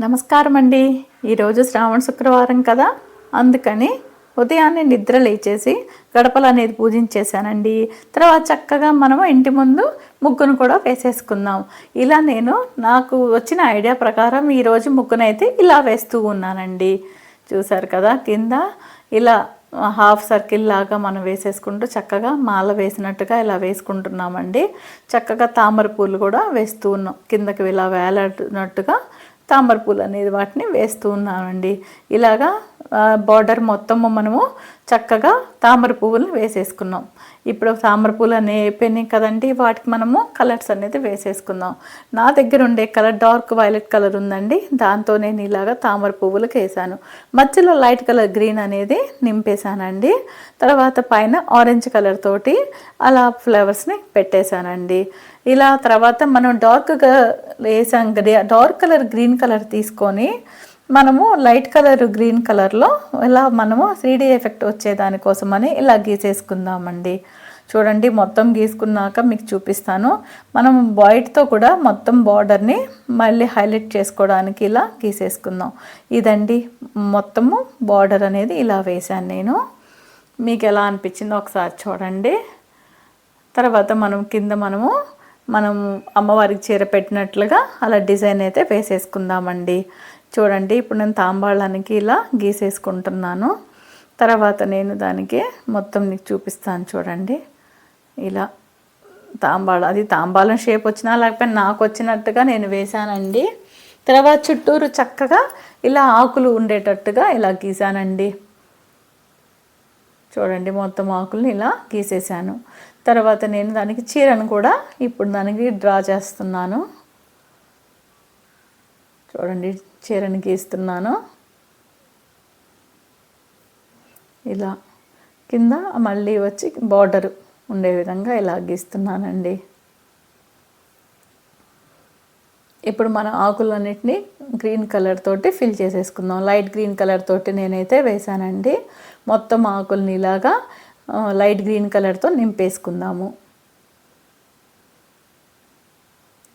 నమస్కారం అండి ఈరోజు శ్రావణ శుక్రవారం కదా? అందుకని ఉదయాన్నే నిద్ర లేచేసి గడపలు అనేది పూజించేశానండి. తర్వాత చక్కగా మనము ఇంటి ముందు ముగ్గును కూడా వేసేసుకుందాం. ఇలా నేను నాకు వచ్చిన ఐడియా ప్రకారం ఈరోజు ముగ్గునైతే ఇలా వేస్తూ ఉన్నానండి. చూసారు కదా? కింద ఇలా హాఫ్ సర్కిల్ లాగా మనం వేసేసుకుంటూ చక్కగా మాల వేసినట్టుగా ఇలా వేసుకుంటున్నామండి. చక్కగా తామర పూలు కూడా వేస్తూ ఉన్నాం. కిందకి ఇలా వేలాడినట్టుగా తామర పూలు అనేది వాటిని వేస్తూ ఉన్నామండి. ఇలాగా బార్డర్ మొత్తము మనము చక్కగా తామర పువ్వులను వేసేసుకున్నాం. ఇప్పుడు తామర పూలు అనే అయిపోయినాయి కదండి వాటికి మనము కలర్స్ అనేది వేసేసుకుందాం. నా దగ్గర ఉండే కలర్ డార్క్ వైలెట్ కలర్ ఉందండి దాంతో నేను ఇలాగా తామర పువ్వులకు వేసాను. మధ్యలో లైట్ కలర్ గ్రీన్ అనేది నింపేశానండి. తర్వాత పైన ఆరెంజ్ కలర్ తోటి అలా ఫ్లవర్స్ని పెట్టేశానండి. ఇలా తర్వాత మనం డార్క్గా వేసాం డార్క్ కలర్ గ్రీన్ కలర్ తీసుకొని మనము లైట్ కలర్ గ్రీన్ కలర్లో ఇలా మనము త్రీ ఎఫెక్ట్ వచ్చేదానికోసమని ఇలా గీసేసుకుందామండి. చూడండి మొత్తం గీసుకున్నాక మీకు చూపిస్తాను. మనం వైట్తో కూడా మొత్తం బార్డర్ని మళ్ళీ హైలైట్ చేసుకోవడానికి ఇలా గీసేసుకుందాం. ఇదండి మొత్తము బార్డర్ అనేది ఇలా వేశాను నేను. మీకు ఎలా అనిపించిందో ఒకసారి చూడండి. తర్వాత మనం కింద మనము మనం అమ్మవారికి చీర పెట్టినట్లుగా అలా డిజైన్ అయితే వేసేసుకుందామండి. చూడండి ఇప్పుడు నేను తాంబాళానికి ఇలా గీసేసుకుంటున్నాను. తర్వాత నేను దానికి మొత్తం నీకు చూపిస్తాను చూడండి. ఇలా తాంబాళం అది తాంబాళం షేప్ వచ్చినా లేకపోతే నాకు వచ్చినట్టుగా నేను వేశానండి. తర్వాత చుట్టూరు చక్కగా ఇలా ఆకులు ఉండేటట్టుగా ఇలా గీసానండి. చూడండి మొత్తం ఆకుల్ని ఇలా గీసేసాను తర్వాత నేను దానికి చీరను కూడా ఇప్పుడు దానికి డ్రా చేస్తున్నాను. చూడండి చీరను గీస్తున్నాను. ఇలా కింద మళ్ళీ వచ్చి బార్డర్ ఉండే విధంగా ఇలా గీస్తున్నానండి. ఇప్పుడు మన ఆకులన్నిటిని గ్రీన్ కలర్ తోటి ఫిల్ చేసేసుకుందాం. లైట్ గ్రీన్ కలర్ తోటి నేనైతే వేసానండి మొత్తం ఆకుల్ని ఇలాగా లైట్ గ్రీన్ కలర్తో నింపేసుకుందాము.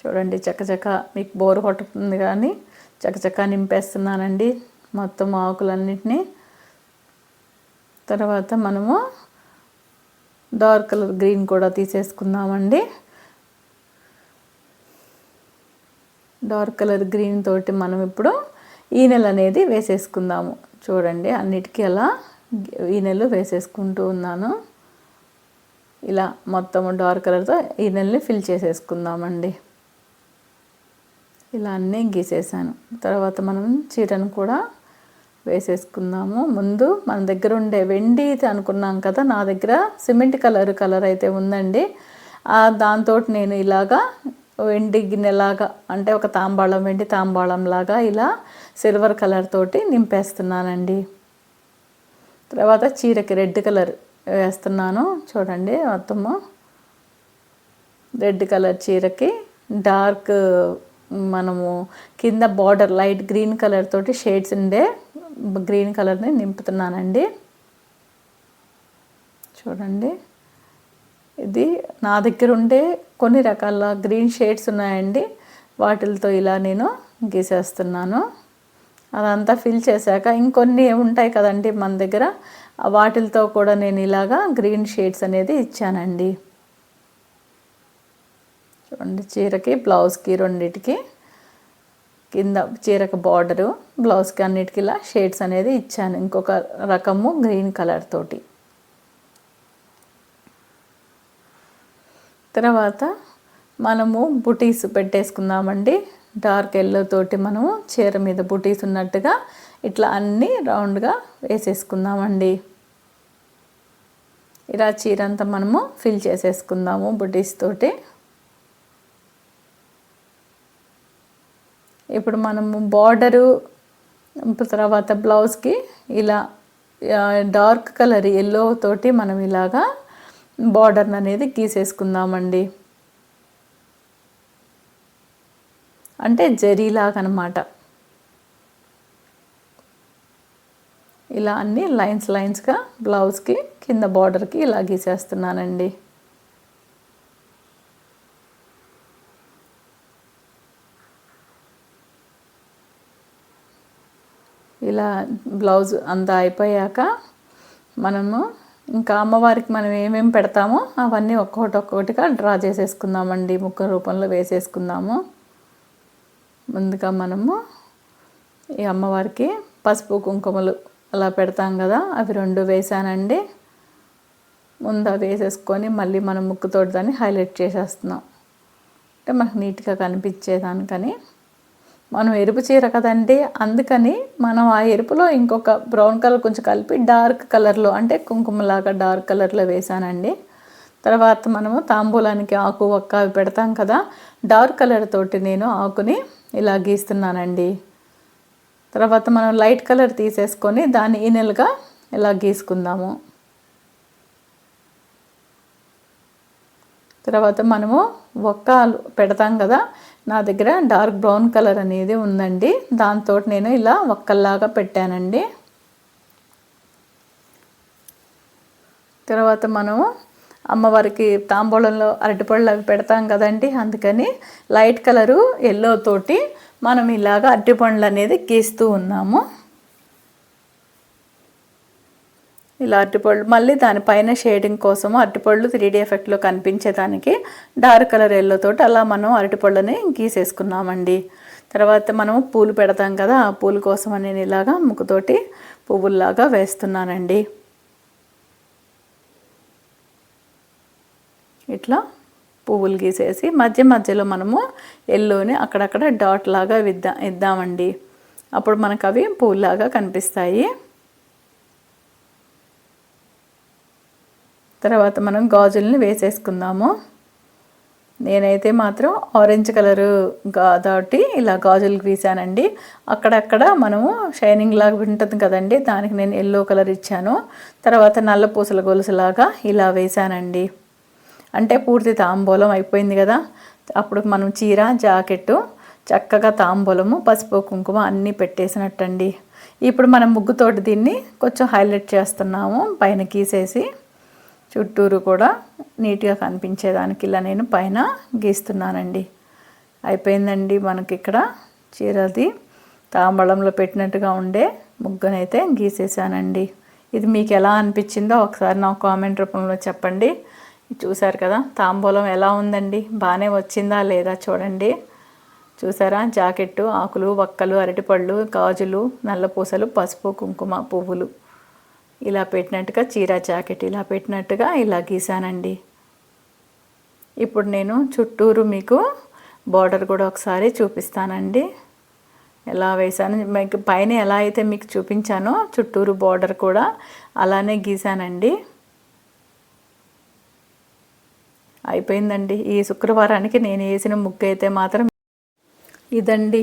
చూడండి చకచక మీకు బోర్ కొట్టుతుంది కానీ చకచక నింపేస్తున్నానండి మొత్తం ఆకులన్నిటినీ. తర్వాత మనము డార్క్ కలర్ గ్రీన్ కూడా తీసేసుకుందామండి. డార్క్ కలర్ గ్రీన్ తోటి మనం ఇప్పుడు ఈనెలు అనేది వేసేసుకుందాము. చూడండి అన్నిటికీ అలా ఈనెలు వేసేసుకుంటూ ఉన్నాను. ఇలా మొత్తం డార్క్ కలర్తో ఈనెల్ని ఫిల్ చేసేసుకుందామండి. ఇలా అన్నీ గీసేసాను. తర్వాత మనం చీరను కూడా వేసేసుకుందాము. ముందు మన దగ్గర ఉండే వెండి అనుకున్నాం కదా నా దగ్గర సిమెంట్ కలర్ కలర్ అయితే ఉందండి. దాంతో నేను ఇలాగా వెండి గిన్నెలాగా అంటే ఒక తాంబాళం వెండి తాంబాళం లాగా ఇలా సిల్వర్ కలర్ తోటి నింపేస్తున్నానండి. తర్వాత చీరకి రెడ్ కలర్ వేస్తున్నాను చూడండి మొత్తము. రెడ్ కలర్ చీరకి డార్క్ మనము కింద బార్డర్ లైట్ గ్రీన్ కలర్ తోటి షేడ్స్ ఉండే గ్రీన్ కలర్ని నింపుతున్నానండి. చూడండి. ఇది నా దగ్గర ఉండే కొన్ని రకాల గ్రీన్ షేడ్స్ ఉన్నాయండి. వాటిలతో ఇలా నేను గీసేస్తున్నాను. అదంతా ఫిల్ చేశాక ఇంకొన్ని ఉంటాయి కదండి మన దగ్గర. వాటిలతో కూడా నేను ఇలాగా గ్రీన్ షేడ్స్ అనేది ఇచ్చానండి. చూడండి చీరకి బ్లౌజ్కి రెండిటికి కింద చీరకు బార్డరు బ్లౌజ్కి అన్నిటికి ఇలా షేడ్స్ అనేది ఇచ్చాను. ఇంకొక రకము గ్రీన్ కలర్ తోటి. తర్వాత మనము బుటీస్ పెట్టేసుకుందామండి. డార్క్ ఎల్లో తోటి మనము చీర మీద బుటీస్ ఉన్నట్టుగా ఇట్లా అన్నీ రౌండ్గా వేసేసుకుందామండి. ఇలా చీర అంతా మనము ఫిల్ చేసేసుకుందాము బుటీస్ తోటి. ఇప్పుడు మనము బార్డరు తర్వాత బ్లౌజ్కి ఇలా డార్క్ కలర్ ఎల్లో తోటి మనం ఇలాగా బార్డర్ అనేది గీసేసుకుందామండి. అంటే జరీలాగా అనమాట ఇలా అన్ని లైన్స్ లైన్స్గా బ్లౌజ్కి కింద బార్డర్కి ఇలా గీసేస్తున్నానండి. ఇలా బ్లౌజ్ అంతా అయిపోయాక మనము ఇంకా అమ్మవారికి మనం ఏమేమి పెడతామో అవన్నీ ఒక్కొక్కటి ఒక్కొక్కటిగా డ్రా చేసేసుకుందామండి. ముక్క రూపంలో వేసేసుకుందాము. ముందుగా మనము ఈ అమ్మవారికి పసుపు కుంకుమలు అలా పెడతాం కదా అవి రెండు వేసానండి. ముందు అవి వేసేసుకొని మళ్ళీ మనం ముక్కుతోటి దాన్ని హైలైట్ చేసేస్తున్నాం. అంటే మనకు నీట్గా కనిపించేదానికని మనం ఎరుపు చీర కదండి అందుకని మనం ఆ ఎరుపులో ఇంకొక బ్రౌన్ కలర్ కొంచెం కలిపి డార్క్ కలర్లో అంటే కుంకుమలాగా డార్క్ కలర్లో వేసానండి తర్వాత మనము తాంబూలానికి ఆకు ఒక్క అవి పెడతాం కదా డార్క్ కలర్ తోటి నేను ఆకుని ఇలా గీస్తున్నానండి. తర్వాత మనం లైట్ కలర్ తీసేసుకొని దాన్ని ఈనెలుగా ఇలా గీసుకుందాము. తర్వాత మనము ఒక్కలు పెడతాం కదా నా దగ్గర డార్క్ బ్రౌన్ కలర్ అనేది ఉందండి. దాంతో నేను ఇలా ఒక్కల్లాగా పెట్టానండి. తర్వాత మనము అమ్మవారికి తాంబూలంలో అరటిపళ్ళు అవి పెడతాం కదండి. అందుకని లైట్ కలరు ఎల్లో తోటి మనం ఇలాగ అరటిపండ్లు అనేది గీస్తూ ఉన్నాము. ఇలా అరటిపళ్ళు మళ్ళీ దానిపైన షేడింగ్ కోసము అరటిపళ్ళు త్రీ డీ ఎఫెక్ట్లో కనిపించేదానికి డార్క్ కలర్ ఎల్లో తోటి అలా మనం అరటిపళ్ళని గీసేసుకున్నామండి. తర్వాత మనం పూలు పెడతాం కదా ఆ పూల కోసం నేను ఇలాగా ముక్కుతోటి పువ్వుల్లాగా వేస్తున్నానండి. ఇట్లా పువ్వులు గీసేసి మధ్య మధ్యలో మనము ఎల్లోని అక్కడక్కడ డాట్ లాగా విద్దా ఇద్దామండి. అప్పుడు మనకు అవి పువ్వులాగా కనిపిస్తాయి. తర్వాత మనం గాజుల్ని వేసేసుకుందాము. నేనైతే మాత్రం ఆరెంజ్ కలరు గా దాటి ఇలా గాజులు గీసానండి. అక్కడక్కడ మనము షైనింగ్ లాగా ఉంటుంది కదండి దానికి నేను ఎల్లో కలర్ ఇచ్చాను. తర్వాత నల్ల పూసల గొలుసులాగా ఇలా వేసానండి. అంటే పూర్తి తాంబూలం అయిపోయింది కదా. అప్పుడు మనం చీర జాకెట్టు చక్కగా తాంబూలము పసుపు కుంకుమ అన్నీ పెట్టేసినట్టండి. ఇప్పుడు మనం ముగ్గుతోటి దీన్ని కొంచెం హైలైట్ చేస్తున్నాము పైన గీసేసి. చుట్టూరు కూడా నీట్గా కనిపించేదానికి ఇలా నేను పైన గీస్తున్నానండి. అయిపోయిందండి మనకి ఇక్కడ చీరది. తాంబళంలో పెట్టినట్టుగా ఉండే ముగ్గునైతే గీసేసానండి. ఇది మీకు ఎలా అనిపించిందో ఒకసారి నాకు కామెంట్ రూపంలో చెప్పండి. చూసారు కదా తాంబూలం ఎలా ఉందండి? బాగానే వచ్చిందా లేదా చూడండి. చూసారా? జాకెట్టు ఆకులు వక్కలు అరటిపళ్ళు గాజులు నల్లపూసలు పసుపు కుంకుమ పువ్వులు. ఇలా పెట్టినట్టుగా చీర జాకెట్ ఇలా పెట్టినట్టుగా ఇలా గీసానండి. ఇప్పుడు నేను చుట్టూరు మీకు బార్డర్ కూడా ఒకసారి చూపిస్తానండి. ఎలా వేసాను మీకు పైన ఎలా అయితే మీకు చూపించానో చుట్టూరు బార్డర్ కూడా అలానే గీసానండి. అయిపోయిందండి. ఈ శుక్రవారానికి నేను వేసిన ముగ్గు అయితే మాత్రం ఇదండి.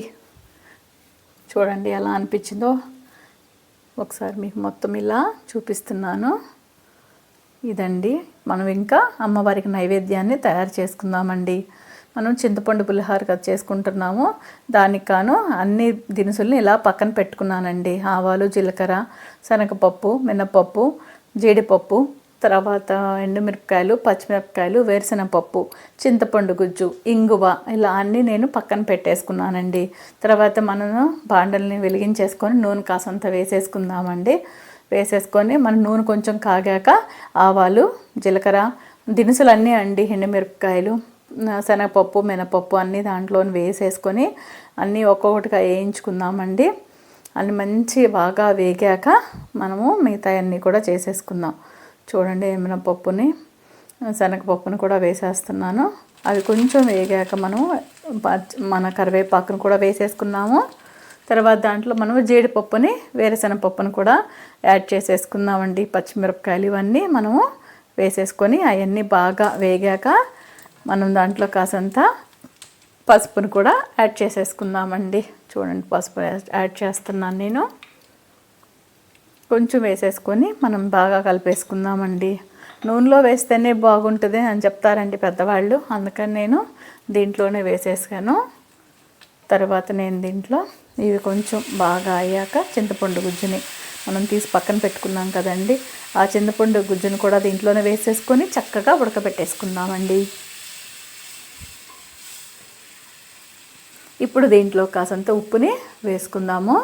చూడండి ఎలా అనిపించిందో. ఒకసారి మీకు మొత్తం ఇలా చూపిస్తున్నాను. ఇదండి. మనం ఇంకా అమ్మవారికి నైవేద్యాన్ని తయారు చేసుకుందామండి. మనం చింతపండు పులిహార కదా చేసుకుంటున్నాము. దానికి కాను అన్ని దినుసుల్ని ఇలా పక్కన పెట్టుకున్నానండి. ఆవాలు జీలకర్ర శనగపప్పు మినపప్పు జీడిపప్పు తర్వాత ఎండుమిరపకాయలు పచ్చిమిరపకాయలు వేరుశనగపప్పు చింతపండు గుజ్జు ఇంగువ ఇలా అన్నీ నేను పక్కన పెట్టేసుకున్నానండి. తర్వాత మనము బాండల్ని వెలిగించేసుకొని నూనె కాసంత వేసేసుకుందామండి. వేసేసుకొని మన నూనె కొంచెం కాగాక ఆవాలు జీలకర్ర దినుసులు అన్నీ అండి ఎండుమిరపకాయలు శనగపప్పు మినపప్పు అన్నీ దాంట్లో వేసేసుకొని అన్నీ ఒక్కొక్కటిగా వేయించుకుందామండి. అన్నీ మంచి బాగా వేగాక మనము మిగతా అన్నీ కూడా చేసేసుకుందాం. చూడండి ఏమైనా పప్పుని శనగపప్పుని కూడా వేసేస్తున్నాను. అవి కొంచెం వేగాక మనం మన కరివేపాకును కూడా వేసేసుకున్నాము. తర్వాత దాంట్లో మనం జీడిపప్పుని వేరుశనగపప్పును కూడా యాడ్ చేసేసుకుందామండి. పచ్చిమిరపకాయలు ఇవన్నీ మనము వేసేసుకొని అవన్నీ బాగా వేగాక మనం దాంట్లో కాసంత పసుపును కూడా యాడ్ చేసేసుకుందామండి. చూడండి పసుపు యాడ్ చేస్తున్నాను నేను. కొంచెం వేసేసుకొని మనం బాగా కలిపేసుకుందామండి. నూనెలో వేస్తేనే బాగుంటుంది అని చెప్తారండి పెద్దవాళ్ళు. అందుకని నేను దీంట్లోనే వేసేసాను తర్వాత నేను దీంట్లో ఇవి కొంచెం బాగా అయ్యాక చింతపండు గుజ్జుని మనం తీసి పక్కన పెట్టుకున్నాం కదండి. ఆ చింతపండు గుజ్జును కూడా దీంట్లోనే వేసేసుకొని చక్కగా ఉడకబెట్టేసుకుందామండి. ఇప్పుడు దీంట్లో కాసంత ఉప్పుని వేసుకుందాము.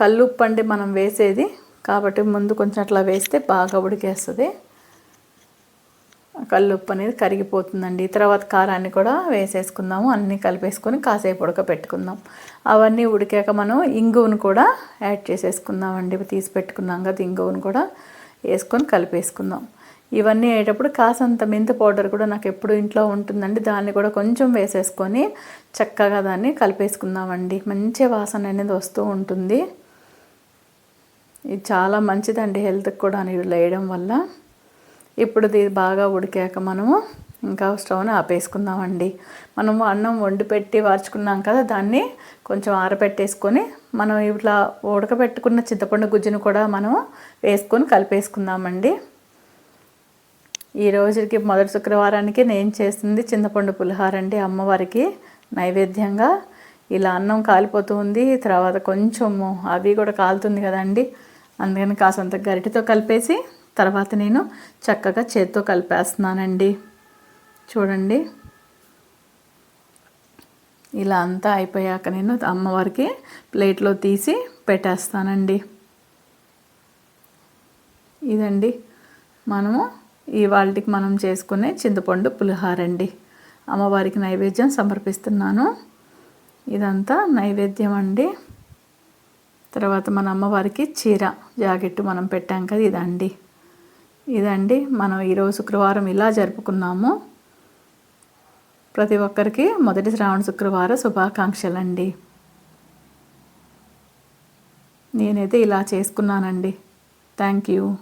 కల్లుప్పు అండి మనం వేసేది. కాబట్టి ముందు కొంచెం అట్లా వేస్తే బాగా ఉడికేస్తుంది. కల్లుప్పు అనేది కరిగిపోతుందండి. తర్వాత కారాన్ని కూడా వేసేసుకుందాము. అన్నీ కలిపేసుకొని కాసేపు ఉడకపెట్టుకుందాం. అవన్నీ ఉడికాక మనం ఇంగువను కూడా యాడ్ చేసేసుకుందామండి. తీసి పెట్టుకున్నాం కదా ఇంగువను కూడా వేసుకొని కలిపేసుకుందాం. ఇవన్నీ అయ్యేటప్పుడు కాసంత మెంతి పౌడర్ కూడా నాకు ఎప్పుడు ఇంట్లో ఉంటుందండి. దాన్ని కూడా కొంచెం వేసేసుకొని చక్కగా దాన్ని కలిపేసుకుందామండి. మంచి వాసన అనేది వస్తూ ఉంటుంది. ఇది చాలా మంచిదండి హెల్త్కి కూడా నీళ్ళు వేయడం వల్ల. ఇప్పుడు ఇది బాగా ఉడికాక మనము ఇంకా స్టవ్ని ఆపేసుకుందామండి. మనము అన్నం వండి పెట్టి వార్చుకున్నాం కదా దాన్ని కొంచెం ఆరబెట్టేసుకొని మనం ఇట్లా ఉడకబెట్టుకున్న చింతపండు గుజ్జును కూడా మనము వేసుకొని కలిపేసుకుందామండి. ఈ రోజుకి మొదటి శుక్రవారానికి నేను చేసింది చింతపండు పులిహార అండి. అమ్మవారికి నైవేద్యంగా. ఇలా అన్నం కాలిపోతుంది తర్వాత కొంచెము అవి కూడా కాలుతుంది కదండి. అందుకని కాసంత గరిటెతో కలిపేసి తర్వాత నేను చక్కగా చేత్తో కలిపేస్తున్నానండి. చూడండి. ఇలా అంతా అయిపోయాక నేను అమ్మవారికి ప్లేట్లో తీసి పెట్టేస్తానండి. ఇదండి. మనము ఇవాళకి మనం చేసుకునే చింతపండు పులిహారండి. అమ్మవారికి నైవేద్యం సమర్పిస్తున్నాను. ఇదంతా నైవేద్యం అండి తర్వాత మన అమ్మవారికి చీర జాకెట్ మనం పెట్టాం కదా ఇదండి. ఇదండి మనం ఈరోజు శుక్రవారం ఇలా జరుపుకున్నాము. ప్రతి ఒక్కరికి మొదటి శ్రావణ శుక్రవారం శుభాకాంక్షలండి. నేనైతే ఇలా చేసుకున్నానండి. Thank you.